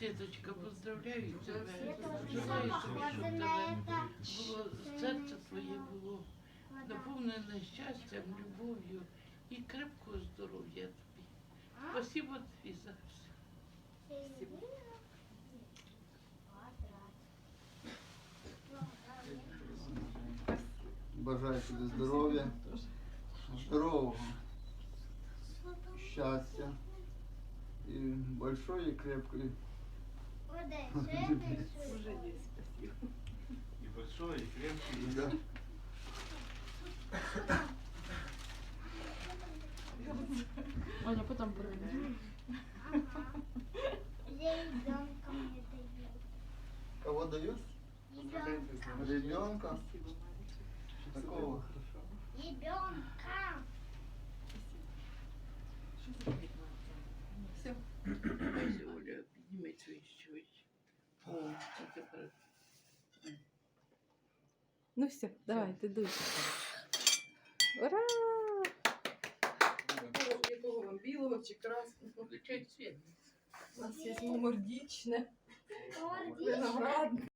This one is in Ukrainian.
Олечка, поздравляю тебе. Желаю щоб тебе було серце твоє було наповнене щастям, любов'ю і крепкого здоров'я тобі. Спасибо тобі за все. Бажаю тобі здоров'я, здорового, щастя і большої крепкої Вода, Уже есть, спасибо. И большой, и крепкий. да. Оля, потом проведем. Ребенка мне дают. Кого дають? Ребенка. Ребенка. Спасибо. Такого. Хорошо. Ребенка. Что О, це. Ну все, давай, ты дуй. Ура! Якого вам білого чи красного? Включай. У нас є мордічне, виноградне.